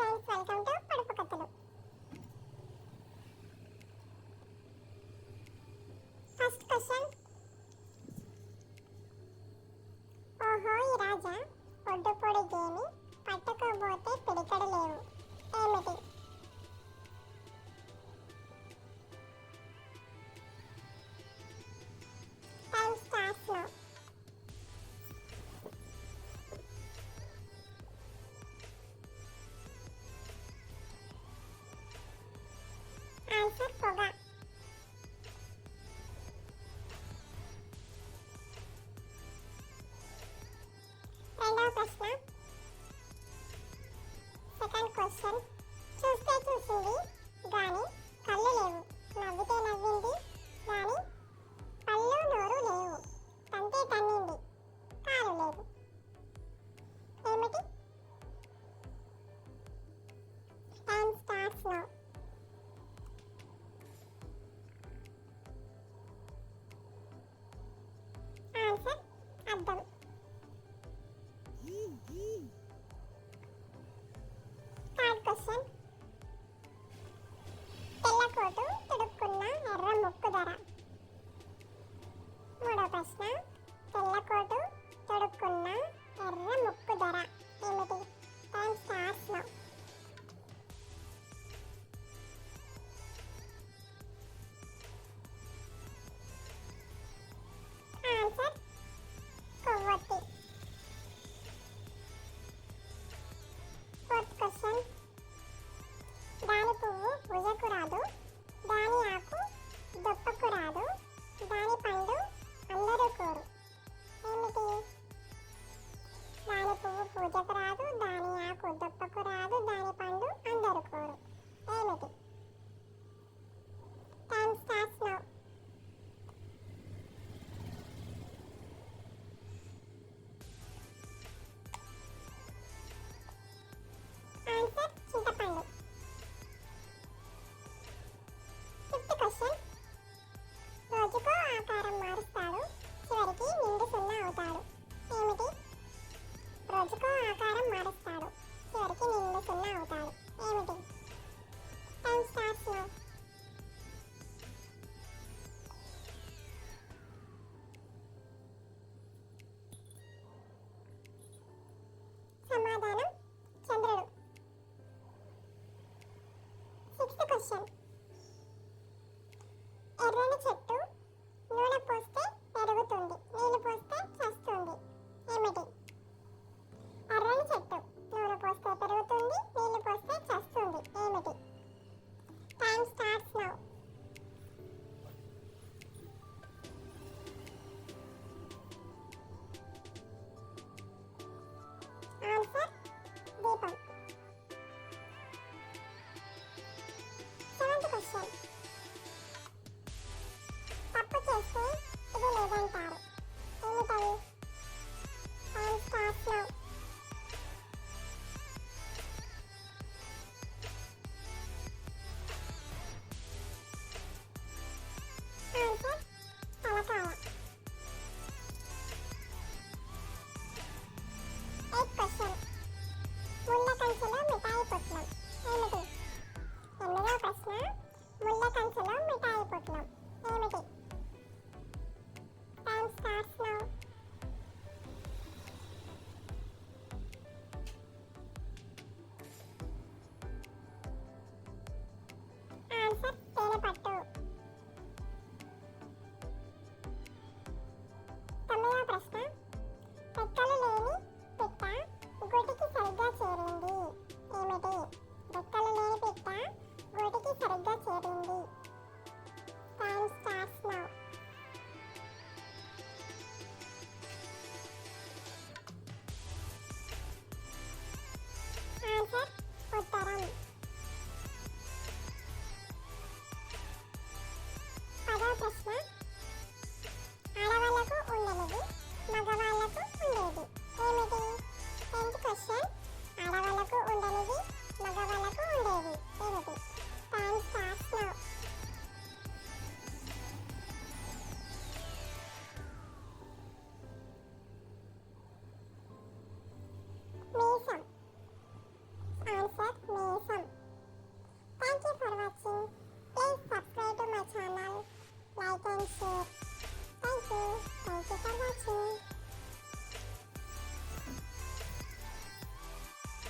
Guys welcome పడుపు కథలు first question ఓహో ఈ రాజా ఒడ్డు పొడి గేమి పట్టుకోబోతే పిడికడు లేవు First. Second question. ഒപ്പ് തരാം. പ്രശ്നം? రోజుకో ఆకారం మారుస్తాడు చివరికి నిండు సున్నా అవుతాడు ఏమిటి? Time starts now. ఎర్రని చెట్టు さい